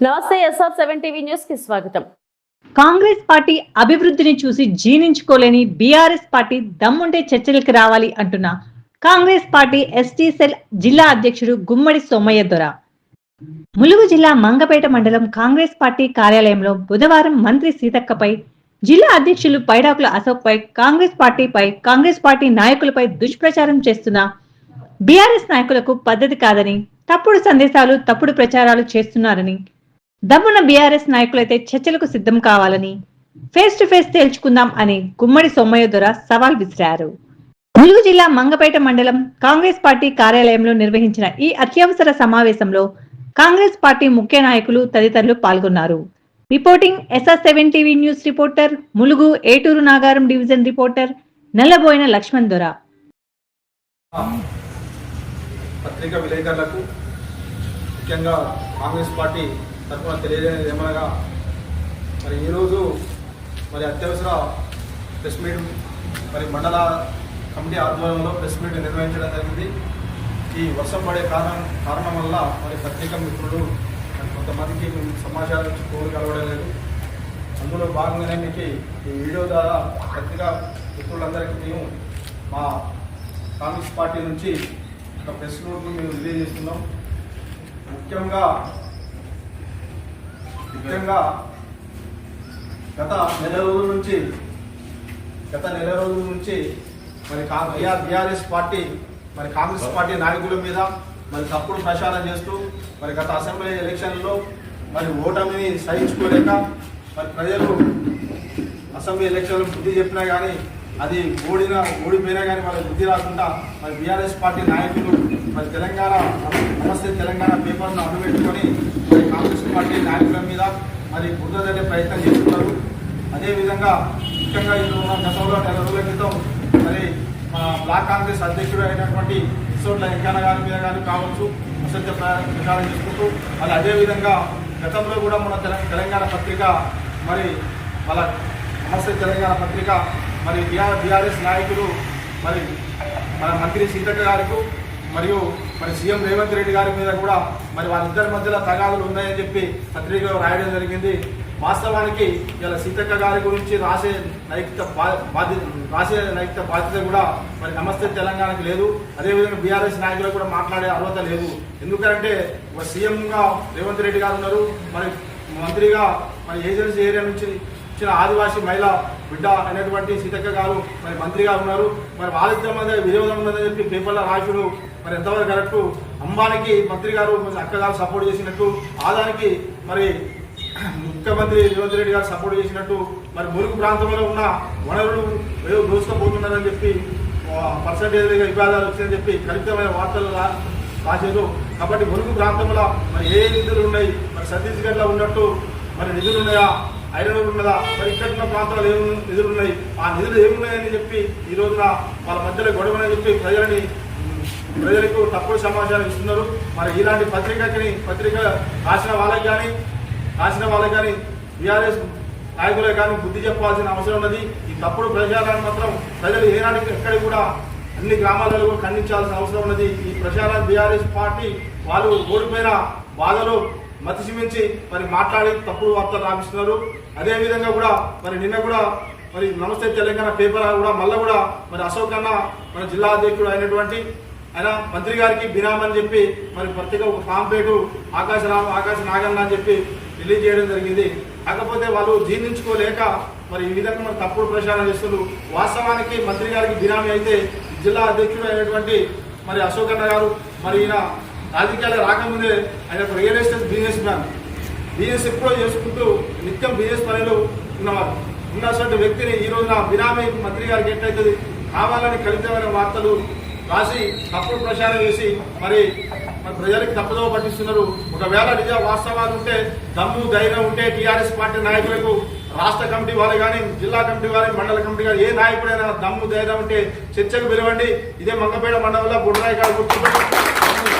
నమస్తే SR seven TV న్యూస్కి స్వాగతం. కాంగ్రెస్ పార్టీ అభివృద్ధిని చూసి జీర్ణించుకోలేని బీఆర్ఎస్ పార్టీ దమ్ముంటే చర్చలకు రావాలి అంటున్న కాంగ్రెస్ పార్టీ ఎస్టీ సెల్ జిల్లా అధ్యక్షుడు గుమ్మడి సోమయ్య దొర. ములుగు జిల్లా మంగపేట మండలం కాంగ్రెస్ పార్టీ కార్యాలయంలో బుధవారం మంత్రి సీతక్కపై జిల్లా అధ్యక్షులు పైడాకుల అశోక్పై కాంగ్రెస్ పార్టీపై కాంగ్రెస్ పార్టీ నాయకులపై దుష్ప్రచారం చేస్తున్న బీఆర్ఎస్ నాయకులకు పద్ధతి కాదని తప్పుడు సందేశాలు తప్పుడు ప్రచారాలు చేస్తున్నారని దమ్మున బీఆర్ఎస్ నాయకులైతే చర్చలకు సిద్ధం కావాలని ఫేస్ టు ఫేస్ తేల్చుకుందాం అని గుమ్మడి సోమయ్య దొర సవాల్ విసిరారు. ములుగు జిల్లా మంగపేట మండలం కాంగ్రెస్ పార్టీ కార్యాలయంలో నిర్వహించిన ఈ అత్యవసర సమావేశంలో కాంగ్రెస్ పార్టీ ముఖ్య నాయకులు తదితరులు పాల్గొన్నారు. Reporting SR seven TV news reporter Mulugu Eturu Nagaram division reporter Nallaboina Lakshman Dora. పత్రికా విలేకరులకు ముఖ్యంగా కాంగ్రెస్ పార్టీ తరఫున తెలియజేయడం ఏమనగా మరి ఈరోజు మరి అత్యవసర ప్రెస్ మీట్ మరి మండల కమిటీ ఆధ్వర్యంలో ప్రెస్ మీట్ నిర్వహించడం జరిగింది. ఈ వర్షం పడే కారణం కారణం వల్ల మరి పత్రికా మిత్రులు మరి కొంతమందికి సమాచారం కోరు కలవడం లేదు. అందులో భాగంగానే మీకు ఈ వీడియో ద్వారా పత్రికా మిత్రులందరికీ మేము మా కాంగ్రెస్ పార్టీ నుంచి ఒక ప్రెస్ నోట్ను మేము రిలీజ్ చేస్తున్నాం. ముఖ్యంగా ముఖ్యంగా గత నెల రోజుల నుంచి గత నెల రోజుల నుంచి మరి బీఆర్ఎస్ పార్టీ మరి కాంగ్రెస్ పార్టీ నాయకుల మీద మరి తప్పుడు ప్రచారం చేస్తూ మరి గత అసెంబ్లీ ఎలక్షన్లో మరి ఓటమిని సహించుకోలేక మరి ప్రజలు అసెంబ్లీ ఎలక్షన్లో బుద్ధి చెప్పినా కానీ అది ఓడిన ఓడిపోయినా కానీ వాళ్ళ బుద్ధి రాకుండా మరి బీఆర్ఎస్ పార్టీ నాయకులు మరి తెలంగాణ నమస్తే తెలంగాణ పేపర్ను అడ్డుపెట్టుకొని పార్టీ నాయకుల మీద మరి బుద్ధదనే ప్రయత్నం చేస్తున్నారు. అదేవిధంగా ముఖ్యంగా ఇప్పుడు ఉన్న గతంలో నెల రోజుల క్రితం మరి మా బ్లాక్ కాంగ్రెస్ అధ్యక్షుడు అయినటువంటి కిషోర్ వెంకన్న గారి మీద కానీ కావచ్చు అసత్య ప్రచారం చేసుకుంటూ మరి అదేవిధంగా గతంలో కూడా మన తెలంగాణ పత్రిక మరి వాళ్ళ నమస్తే తెలంగాణ పత్రిక మరి బీఆర్ బీఆర్ఎస్ నాయకులు మరి మన మంత్రి సీతక్క గారికి మరియు మరి సీఎం రేవంత్ రెడ్డి గారి మీద కూడా మరి వారిద్దరి మధ్యలో తగాదులు ఉన్నాయని చెప్పి పత్రికలో రాయడం జరిగింది. వాస్తవానికి ఇలా సీతక్క గారి గురించి రాసే నైతిక బాధ్యత రాసే నైతిక బాధ్యత కూడా మరి నమస్తే తెలంగాణకు లేదు. అదేవిధంగా బీఆర్ఎస్ నాయకులు కూడా మాట్లాడే అర్హత లేదు. ఎందుకంటే ఒక సీఎంగా రేవంత్ రెడ్డి గారు ఉన్నారు. మరి మంత్రిగా మరి ఏజెన్సీ ఏరియా నుంచి ఇచ్చిన ఆదివాసీ మహిళ బిడ్డ అనేటువంటి సీతక్క గారు మరి మంత్రిగా ఉన్నారు. మరి వాళ్ళిద్దరి మధ్య విరోధం ఉన్నదని చెప్పి పేపర్ల రాసుడు. మరి ఎంతవరకు కరెక్ట్? అంబానికి మంత్రి గారు మరి అక్క గారు సపోర్ట్ చేసినట్టు ఆదానికి మరి ముఖ్యమంత్రి రేవంత్ రెడ్డి గారు సపోర్ట్ చేసినట్టు మరి మురుగు ప్రాంతంలో ఉన్న వనరులు ఏదో దోసుకపోతున్నారని చెప్పి పర్సంటేజ్ వివాదాలు వచ్చాయని చెప్పి కల్పితమైన వార్తలు రాశారు కాబట్టి మురుగు ప్రాంతంలో మరి ఏ నిధులు ఉన్నాయి? మరి ఛత్తీస్గఢ్లో ఉన్నట్టు మరి నిధులు ఉన్నాయా? ఐరన్ ఉన్నదా? మరి ఇక్కడ ఉన్న ప్రాంతాలు ఏమి నిధులు ఉన్నాయి ఆ నిధులు ఏమున్నాయని చెప్పి ఈ రోజున వాళ్ళ మధ్యలో గొడవని చెప్పి ప్రజలని ప్రజలకు తప్పుడు సమాచారం ఇస్తున్నారు. మరి ఇలాంటి పత్రికకి పత్రిక రాసిన వాళ్ళకి కానీ రాసిన వాళ్ళకి కానీ బీఆర్ఎస్ నాయకులే కానీ బుద్ధి చెప్పాల్సిన అవసరం ఉన్నది. ఈ తప్పుడు ప్రచారాన్ని మాత్రం ప్రజలు ఏనాటికి ఎక్కడ కూడా అన్ని గ్రామాలలో ఖండించాల్సిన అవసరం ఉన్నది. ఈ ప్రచారాన్ని బీఆర్ఎస్ పార్టీ వాళ్ళు ఓడిపోయిన బాధలో మతిసిమించి మరి మాట్లాడి తప్పుడు వార్తలు రాపిస్తున్నారు. అదేవిధంగా కూడా మరి నిన్న కూడా మరి నమస్తే తెలంగాణ పేపర్ కూడా మళ్ళీ కూడా మరి అశోక్ అన్న మన జిల్లా అధ్యక్షుడు అయినటువంటి ఆయన మంత్రి గారికి బినామని చెప్పి మరి ప్రత్యేక ఒక పాంప్లెట్ ఆకాశ రామ ఆకాశ నాగన్న అని చెప్పి రిలీజ్ చేయడం జరిగింది. కాకపోతే వాళ్ళు జీర్ణించుకోలేక మరి ఈ విధంగా మరి తప్పుడు ప్రచారం చేస్తున్నారు. వాస్తవానికి మంత్రి గారికి బినామీ అయితే జిల్లా అధ్యక్షుడు అయినటువంటి మరి అశోక్ అన్న గారు మరి ఈయన రాజకీయాలు రాకముందే ఆయన ఒక real estate business man business ఎప్పుడో చేసుకుంటూ నిత్యం బిజినెస్ పనులు ఉన్నవారు ఉన్నటువంటి వ్యక్తిని ఈ రోజున బినామీ మంత్రి గారికి ఎట్లయితుంది? కావాలని కలితమైన వార్తలు రాసి తప్పుడు ప్రచారం చేసి మరి ప్రజలకు తప్పుదో పట్టిస్తున్నారు. ఒకవేళ నిజ వాస్తవాలు ఉంటే దమ్ము ధైర్యం ఉంటే టీఆర్ఎస్ పార్టీ నాయకులకు రాష్ట్ర కమిటీ వాళ్ళు కానీ జిల్లా కమిటీ వారి మండల కమిటీ కానీ ఏ నాయకుడైనా దమ్ము ధైర్యం ఉంటే చర్చకు పిలవండి. ఇదే మంగపేట మండలంలో బుడ్రాయి గారు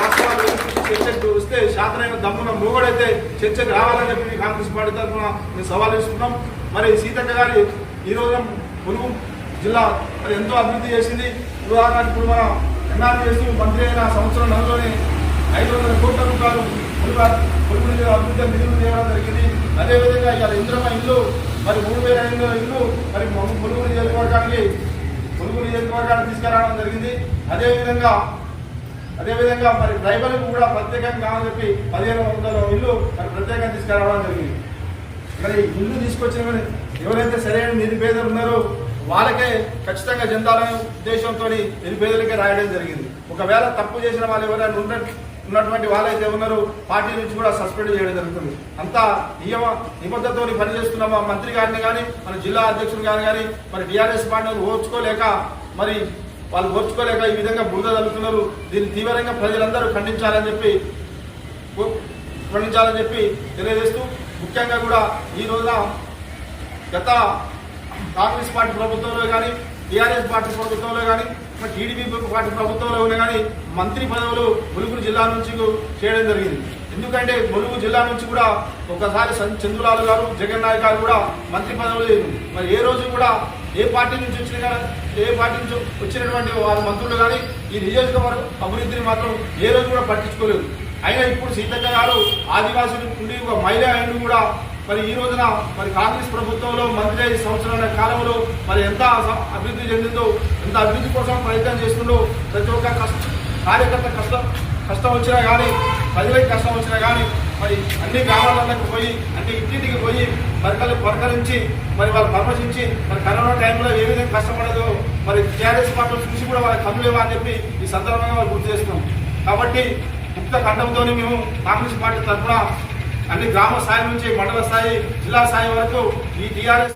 వాస్తవాలు చర్చకు వస్తే శాతనైన దమ్మున మూగడైతే చర్చకు రావాలని చెప్పి కాంగ్రెస్ పార్టీ తరఫున మేము సవాల్ ఇస్తున్నాం మరి సీతక్క గారి ఈరోజు ములుగు జిల్లా మరి ఎంతో అభివృద్ధి చేసింది. ఉదాహరణకు ఇప్పుడు మనం ఎన్ఆర్ చేస్తూ మంత్రి అయిన సంవత్సరం నెలలోనే ఐదు వందల కోట్ల రూపాయలు పురుగులు అభివృద్ధి నిధులు చేయడం జరిగింది. అదేవిధంగా ఇవాళ ఇంద్రమ ఇల్లు మరి మూడు వేల ఇల్లు ఇల్లు మరి పురుగులు నియోజకవర్గానికి పురుగులు నియోజకవర్గానికి తీసుకురావడం జరిగింది. అదేవిధంగా అదేవిధంగా మరి డ్రైవర్లకు కూడా ప్రత్యేకంగా కావాలని చెప్పి పదిహేను వందల ఇల్లు మరి ప్రత్యేకంగా తీసుకురావడం జరిగింది. మరి ఇల్లు తీసుకొచ్చిన ఎవరైతే సరైన నిరుపేదలు ఉన్నారో వాళ్ళకే ఖచ్చితంగా చెందాలనే ఉద్దేశంతో నిరుపేదలకే రాయడం జరిగింది. ఒకవేళ తప్పు చేసిన వాళ్ళు ఎవరైనా ఉన్న ఉన్నటువంటి వాళ్ళైతే ఉన్నారో పార్టీ నుంచి కూడా సస్పెండ్ చేయడం జరుగుతుంది. అంతా నియమ నిబద్ధతో పనిచేస్తున్న మా మంత్రి గారిని కానీ మన జిల్లా అధ్యక్షుని గారిని కానీ మరి టీఆర్ఎస్ పార్టీని ఓర్చుకోలేక మరి వాళ్ళు ఓర్చుకోలేక ఈ విధంగా బురద తగ్గుతున్నారు దీన్ని తీవ్రంగా ప్రజలందరూ ఖండించాలని చెప్పి ఖండించాలని చెప్పి తెలియజేస్తూ ముఖ్యంగా కూడా ఈ రోజున గత కాంగ్రెస్ పార్టీ ప్రభుత్వంలో కానీ టీఆర్ఎస్ పార్టీ ప్రభుత్వంలో కానీ టీడీపీ పార్టీ ప్రభుత్వంలో ఉన్న కానీ మంత్రి పదవులు ములుగు జిల్లా నుంచి చేయడం జరిగింది. ఎందుకంటే ములుగు జిల్లా నుంచి కూడా ఒకసారి సం- గారు జగన్ నాయక్ గారు కూడా మంత్రి పదవులు మరి ఏ రోజు కూడా ఏ పార్టీ నుంచి వచ్చిన కానీ ఏ పార్టీ నుంచి వచ్చినటువంటి వారి మంత్రులు కానీ ఈ నియోజకవర్గ అభివృద్ధిని మాత్రం ఏ రోజు కూడా పట్టించుకోలేదు. అయినా ఇప్పుడు సీతక్క గారు ఆదివాసుల నుండి ఒక మహిళ అయిన కూడా మరి ఈ రోజున మరి కాంగ్రెస్ ప్రభుత్వంలో మంత్రి ఐదు సంవత్సరాల కాలంలో మరి ఎంత అభివృద్ధి చెందిందో ఎంత అభివృద్ధి కోసం ప్రయత్నం చేస్తుందో ప్రతి ఒక్క కష్ట కార్యకర్త కష్టం కష్టం వచ్చినా కానీ ప్రజలకి కష్టం వచ్చినా కానీ మరి అన్ని గ్రామాలకు పోయి అన్ని ఇంటింటికి పోయి పరకలు పరకరించి మరి వాళ్ళు పరామర్శించి మరి కరోనా టైంలో ఏ విధంగా కష్టపడదో మరి టీఆర్ఎస్ పార్టీ చూసి కూడా వాళ్ళకి కనులేవా అని చెప్పి ఈ సందర్భంగా వాళ్ళు గుర్తు చేస్తున్నాం. కాబట్టి ముక్త ఖండంతో మేము కాంగ్రెస్ పార్టీ తరఫున అన్ని గ్రామ స్థాయి నుంచి మండల స్థాయి జిల్లా స్థాయి వరకు ఈ టీఆర్ఎస్